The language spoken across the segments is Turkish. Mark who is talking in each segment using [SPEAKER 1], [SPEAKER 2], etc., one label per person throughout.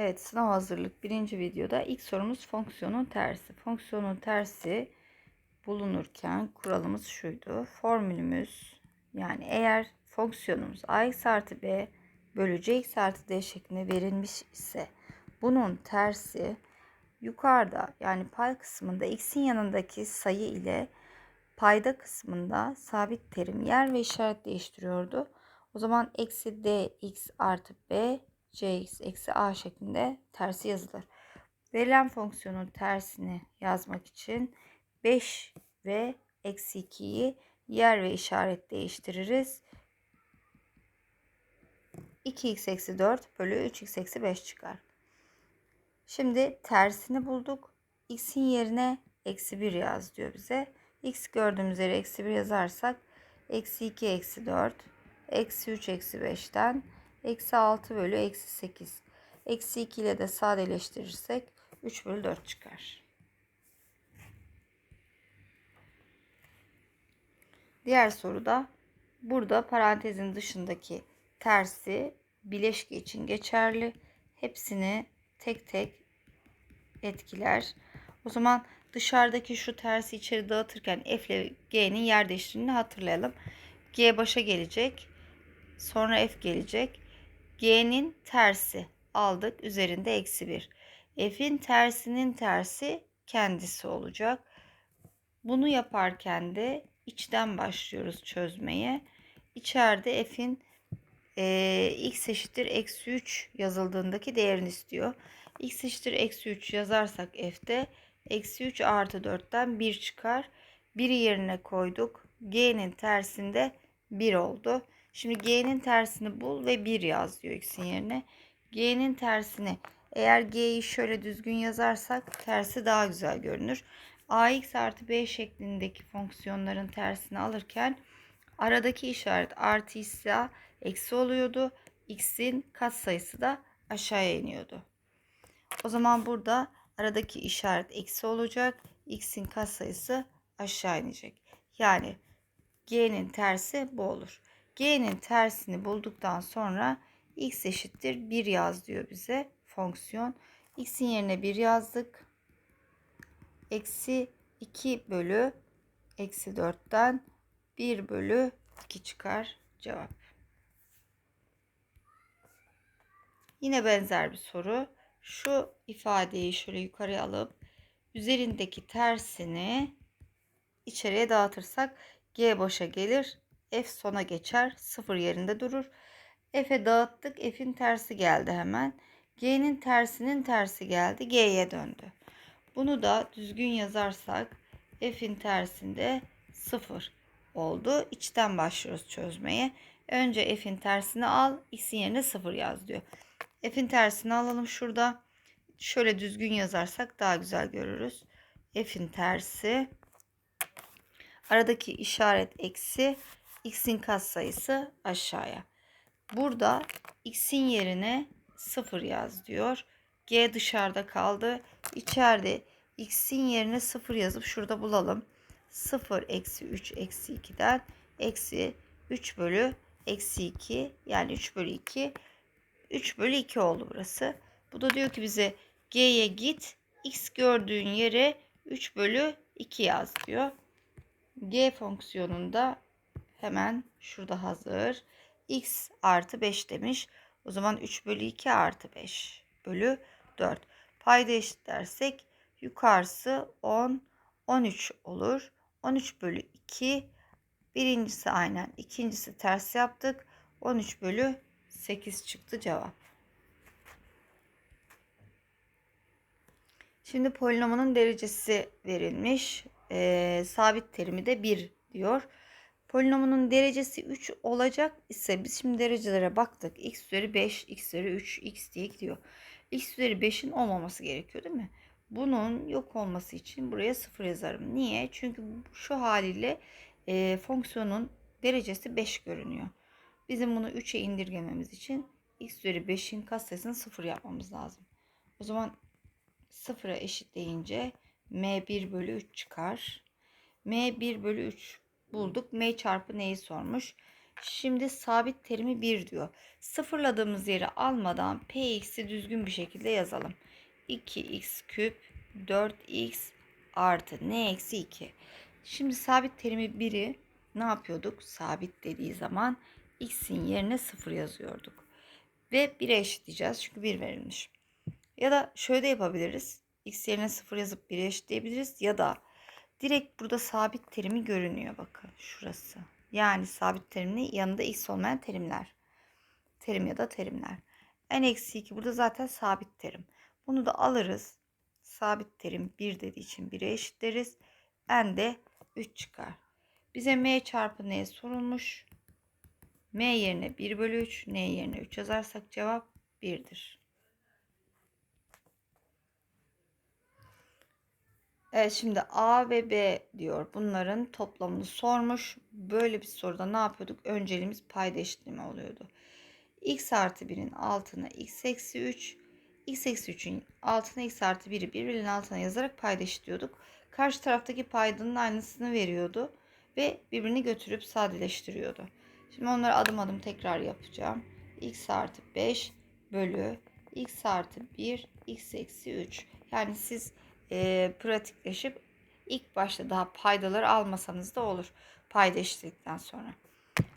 [SPEAKER 1] Evet sınav hazırlık birinci videoda ilk sorumuz fonksiyonun tersi. Fonksiyonun tersi bulunurken kuralımız şuydu. Formülümüz yani eğer fonksiyonumuz ax artı b bölü cx artı d şeklinde verilmiş ise bunun tersi yukarıda yani pay kısmında x'in yanındaki sayı ile payda kısmında sabit terim yer ve işaret değiştiriyordu. O zaman eksi dx artı b cx eksi a şeklinde tersi yazılır. Verilen fonksiyonun tersini yazmak için 5 ve eksi 2'yi yer ve işaret değiştiririz. 2x eksi 4 bölü 3x eksi 5 çıkar. Şimdi tersini bulduk. x'in yerine eksi 1 yaz diyor bize. x gördüğümüz yere eksi 1 yazarsak eksi 2 eksi 4 eksi 3 eksi 5'ten Eksi 6 bölü eksi 8. Eksi 2 ile de sadeleştirirsek 3 bölü 4 çıkar. Diğer soruda burada parantezin dışındaki tersi bileşke için geçerli. Hepsini tek tek etkiler. O zaman dışarıdaki şu tersi içeri dağıtırken F ile G'nin yer değiştiğini hatırlayalım. G başa gelecek. Sonra F gelecek. G'nin tersi aldık. Üzerinde eksi 1. F'in tersinin tersi kendisi olacak. Bunu yaparken de içten başlıyoruz çözmeye. İçeride F'in e, x eşittir eksi 3 yazıldığındaki değerini istiyor. x eşittir eksi 3 yazarsak f'de eksi 3 artı 4'ten 1 çıkar. 1'i yerine koyduk. G'nin tersinde 1 oldu. Şimdi G'nin tersini bul ve 1 yaz diyor x'in yerine. G'nin tersini eğer G'yi şöyle düzgün yazarsak tersi daha güzel görünür. ax artı b şeklindeki fonksiyonların tersini alırken aradaki işaret artı ise eksi oluyordu. x'in katsayısı da aşağıya iniyordu. O zaman burada aradaki işaret eksi olacak. x'in katsayısı aşağı inecek. Yani g'nin tersi bu olur. G'nin tersini bulduktan sonra x eşittir 1 yaz diyor bize fonksiyon. X'in yerine 1 yazdık. Eksi 2 bölü eksi 4'ten 1 bölü 2 çıkar cevap. Yine benzer bir soru. Şu ifadeyi şöyle yukarıya alıp üzerindeki tersini içeriye dağıtırsak G boşa gelir. F sona geçer. Sıfır yerinde durur. F'e dağıttık. F'in tersi geldi hemen. G'nin tersinin tersi geldi. G'ye döndü. Bunu da düzgün yazarsak F'in tersinde sıfır oldu. İçten başlıyoruz çözmeye. Önce F'in tersini al. X'in yerine sıfır yaz diyor. F'in tersini alalım şurada. Şöyle düzgün yazarsak daha güzel görürüz. F'in tersi. Aradaki işaret eksi x'in katsayısı aşağıya. Burada x'in yerine 0 yaz diyor. G dışarıda kaldı. İçeride x'in yerine 0 yazıp şurada bulalım. 0 eksi 3 eksi 2'den eksi 3 bölü eksi 2 yani 3 bölü 2 3 bölü 2 oldu burası. Bu da diyor ki bize G'ye git x gördüğün yere 3 bölü 2 yaz diyor. G fonksiyonunda Hemen şurada hazır. X artı 5 demiş. O zaman 3 bölü 2 artı 5 bölü 4. Payda eşitlersek yukarısı 10, 13 olur. 13 bölü 2. Birincisi aynen. ikincisi ters yaptık. 13 bölü 8 çıktı cevap. Şimdi polinomunun derecesi verilmiş. Ee, sabit terimi de 1 diyor. Polinomunun derecesi 3 olacak ise biz şimdi derecelere baktık. x üzeri 5, x üzeri 3, x diye gidiyor. x üzeri 5'in olmaması gerekiyor değil mi? Bunun yok olması için buraya 0 yazarım. Niye? Çünkü şu haliyle e, fonksiyonun derecesi 5 görünüyor. Bizim bunu 3'e indirgememiz için x üzeri 5'in katsayısını 0 yapmamız lazım. O zaman 0'a eşitleyince m1 bölü 3 çıkar. m1 bölü 3 bulduk. M çarpı neyi sormuş? Şimdi sabit terimi 1 diyor. Sıfırladığımız yeri almadan px'i düzgün bir şekilde yazalım. 2x küp 4x artı n eksi 2. Şimdi sabit terimi 1'i ne yapıyorduk? Sabit dediği zaman x'in yerine 0 yazıyorduk. Ve 1'e eşitleyeceğiz çünkü 1 verilmiş. Ya da şöyle de yapabiliriz. x yerine 0 yazıp 1'e eşitleyebiliriz. Ya da direkt burada sabit terimi görünüyor bakın şurası. Yani sabit terimli yanında x olmayan terimler. Terim ya da terimler. n eksi 2 burada zaten sabit terim. Bunu da alırız. Sabit terim 1 dediği için 1'e eşitleriz. n de 3 çıkar. Bize m çarpı n sorulmuş. m yerine 1 bölü 3, n yerine 3 yazarsak cevap 1'dir. Evet şimdi A ve B diyor. Bunların toplamını sormuş. Böyle bir soruda ne yapıyorduk? Önceliğimiz payda eşitleme oluyordu. x artı 1'in altına x eksi 3. x eksi 3'ün altına x artı 1'i birbirinin altına yazarak payda eşitliyorduk. Karşı taraftaki paydanın aynısını veriyordu. Ve birbirini götürüp sadeleştiriyordu. Şimdi onları adım adım tekrar yapacağım. x artı 5 bölü x artı 1 x eksi 3. Yani siz e, pratikleşip ilk başta daha paydaları almasanız da olur. Payda sonra.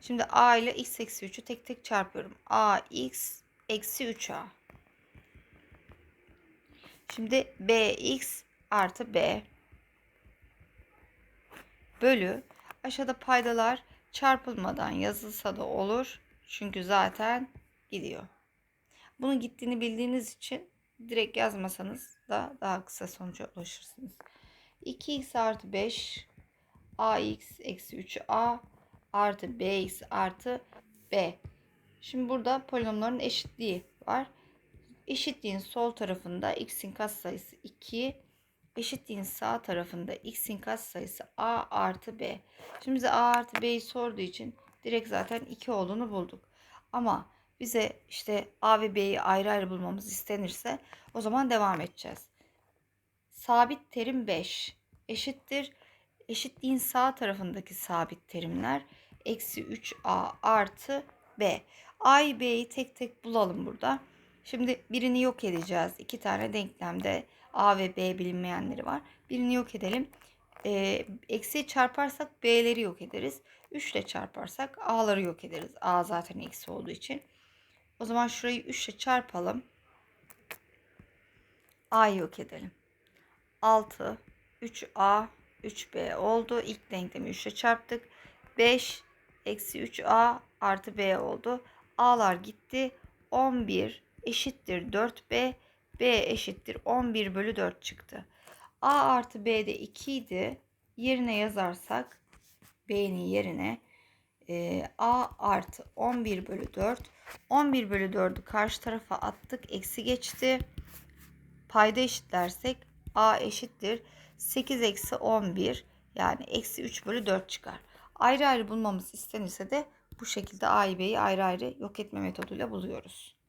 [SPEAKER 1] Şimdi a ile x eksi 3'ü tek tek çarpıyorum. a x eksi 3a. Şimdi bx artı b bölü aşağıda paydalar çarpılmadan yazılsa da olur. Çünkü zaten gidiyor. Bunun gittiğini bildiğiniz için direkt yazmasanız da daha kısa sonuca ulaşırsınız. 2x artı 5 ax eksi 3a artı bx artı b. Şimdi burada polinomların eşitliği var. Eşitliğin sol tarafında x'in katsayısı 2, eşitliğin sağ tarafında x'in katsayısı a artı b. Şimdi bize a artı b'yi sorduğu için direkt zaten 2 olduğunu bulduk. Ama bize işte A ve B'yi ayrı ayrı bulmamız istenirse o zaman devam edeceğiz. Sabit terim 5 eşittir. Eşitliğin sağ tarafındaki sabit terimler eksi 3A artı B. A'yı B'yi tek tek bulalım burada. Şimdi birini yok edeceğiz. İki tane denklemde A ve B bilinmeyenleri var. Birini yok edelim. Ee, eksi çarparsak B'leri yok ederiz. 3 ile çarparsak A'ları yok ederiz. A zaten eksi olduğu için. O zaman şurayı 3 ile çarpalım. A'yı yok edelim. 6, 3A, 3B oldu. İlk denklemi 3 ile çarptık. 5, eksi 3A artı B oldu. A'lar gitti. 11 eşittir 4B. B eşittir 11 bölü 4 çıktı. A artı B de 2 idi. Yerine yazarsak B'nin yerine e, A artı 11 bölü 4. 11 bölü 4'ü karşı tarafa attık. Eksi geçti. Payda eşitlersek A eşittir. 8 eksi 11 yani eksi 3 bölü 4 çıkar. Ayrı ayrı bulmamız istenirse de bu şekilde A'yı B'yi ayrı ayrı yok etme metoduyla buluyoruz.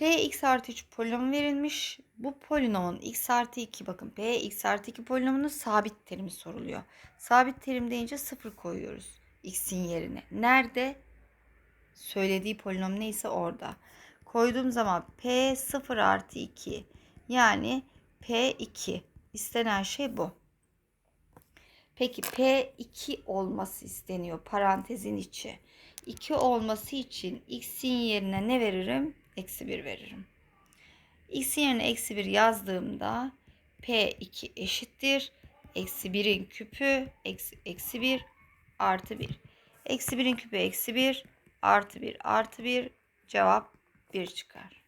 [SPEAKER 1] P x artı 3 polinom verilmiş. Bu polinomun x artı 2 bakın P x artı 2 polinomunun sabit terimi soruluyor. Sabit terim deyince 0 koyuyoruz x'in yerine. Nerede? Söylediği polinom neyse orada. Koyduğum zaman P 0 artı 2 yani P2 istenen şey bu. Peki P2 olması isteniyor parantezin içi. 2 olması için x'in yerine ne veririm? Eksi 1 veririm. X yerine eksi 1 yazdığımda P2 eşittir. Eksi 1'in küpü eksi, eksi 1 artı 1. Eksi 1'in küpü eksi 1 artı 1 artı 1 cevap 1 çıkar.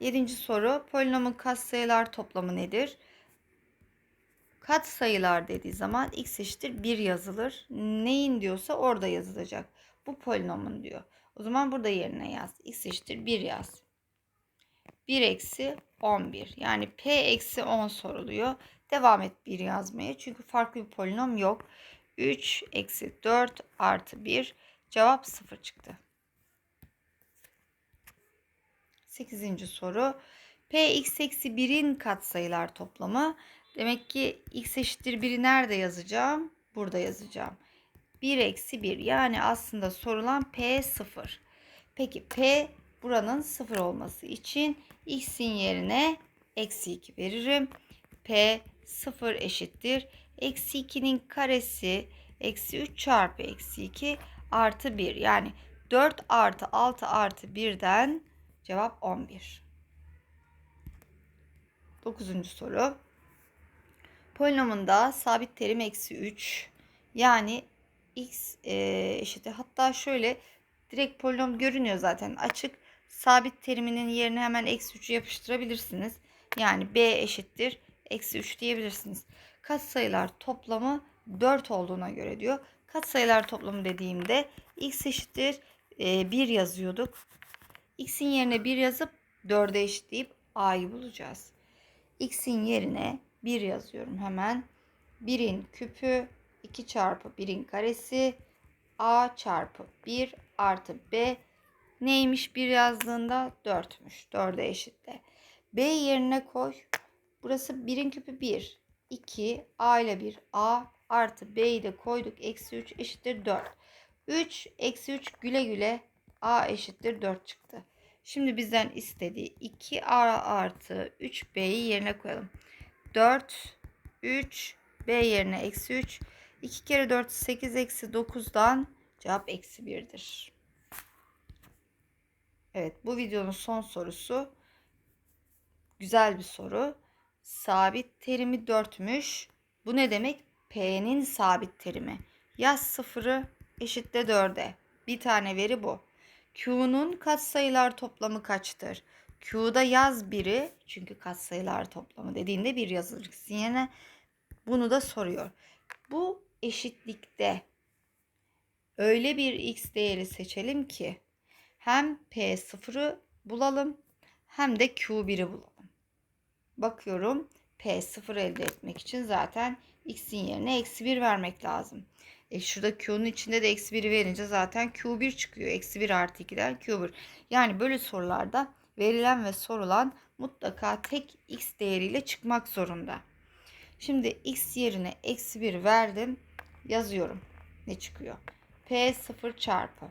[SPEAKER 1] Yedinci soru polinomun katsayılar toplamı nedir? Katsayılar dediği zaman x eşittir 1 yazılır. Neyin diyorsa orada yazılacak. Bu polinomun diyor. O zaman burada yerine yaz. X eşittir 1 yaz. 1 eksi 11. Yani P eksi 10 soruluyor. Devam et 1 yazmaya. Çünkü farklı bir polinom yok. 3 eksi 4 artı 1. Cevap 0 çıktı. 8. soru. P x eksi 1'in katsayılar toplamı. Demek ki x eşittir 1'i nerede yazacağım? Burada yazacağım. 1 eksi 1 yani aslında sorulan P 0. Peki P buranın 0 olması için x'in yerine eksi 2 veririm. P 0 eşittir. Eksi 2'nin karesi eksi 3 çarpı eksi 2 artı 1. Yani 4 artı 6 artı 1'den cevap 11. Dokuzuncu soru. Polinomunda sabit terim eksi 3 yani x e, eşittir. Hatta şöyle direkt polinom görünüyor zaten açık. Sabit teriminin yerine hemen eksi 3'ü yapıştırabilirsiniz. Yani b eşittir eksi 3 diyebilirsiniz. Katsayılar toplamı 4 olduğuna göre diyor. Katsayılar toplamı dediğimde x eşittir e, 1 yazıyorduk. x'in yerine 1 yazıp 4'e eşitleyip a'yı bulacağız. x'in yerine 1 yazıyorum hemen. 1'in küpü 2 çarpı 1'in karesi a çarpı 1 artı b neymiş 1 yazdığında 4'müş. 4'e eşitle. b yerine koy. Burası 1'in küpü 1. 2 a ile 1 a artı b'yi de koyduk. Eksi 3 eşittir 4. 3 eksi 3 güle güle a eşittir 4 çıktı. Şimdi bizden istediği 2a artı 3b'yi yerine koyalım. 4, 3, b yerine eksi 3. 2 kere 4 8 eksi 9'dan cevap eksi 1'dir. Evet bu videonun son sorusu. Güzel bir soru. Sabit terimi 4'müş. Bu ne demek? P'nin sabit terimi. Yaz sıfırı eşitle 4'e. Bir tane veri bu. Q'nun katsayılar toplamı kaçtır? Q'da yaz biri çünkü katsayılar toplamı dediğinde bir yazılırsın yerine bunu da soruyor. Bu eşitlikte öyle bir x değeri seçelim ki hem P0'ı bulalım hem de Q1'i bulalım. Bakıyorum P0 elde etmek için zaten x'in yerine eksi 1 vermek lazım. E şurada Q'nun içinde de eksi 1'i verince zaten Q1 çıkıyor. Eksi 1 artı 2'den Q1. Yani böyle sorularda verilen ve sorulan mutlaka tek x değeriyle çıkmak zorunda. Şimdi x yerine eksi 1 verdim. Yazıyorum. Ne çıkıyor? P0 çarpı.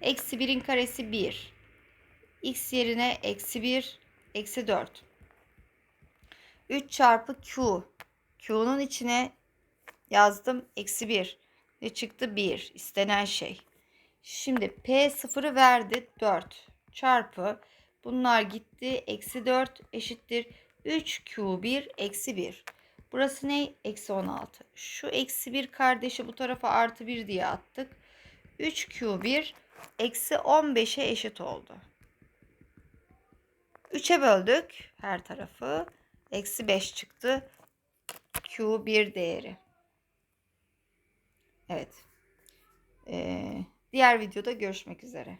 [SPEAKER 1] Eksi 1'in karesi 1. x yerine eksi 1. Eksi 4. 3 çarpı q. Q'nun içine yazdım. Eksi 1. Ne çıktı? 1. İstenen şey. Şimdi P0'ı verdi. 4 çarpı. Bunlar gitti. Eksi 4 eşittir. 3Q1 eksi 1. Burası ne? Eksi 16. Şu eksi 1 kardeşi bu tarafa artı 1 diye attık. 3Q1 eksi 15'e eşit oldu. 3'e böldük her tarafı. Eksi 5 çıktı. Q1 değeri. Evet. Ee, diğer videoda görüşmek üzere.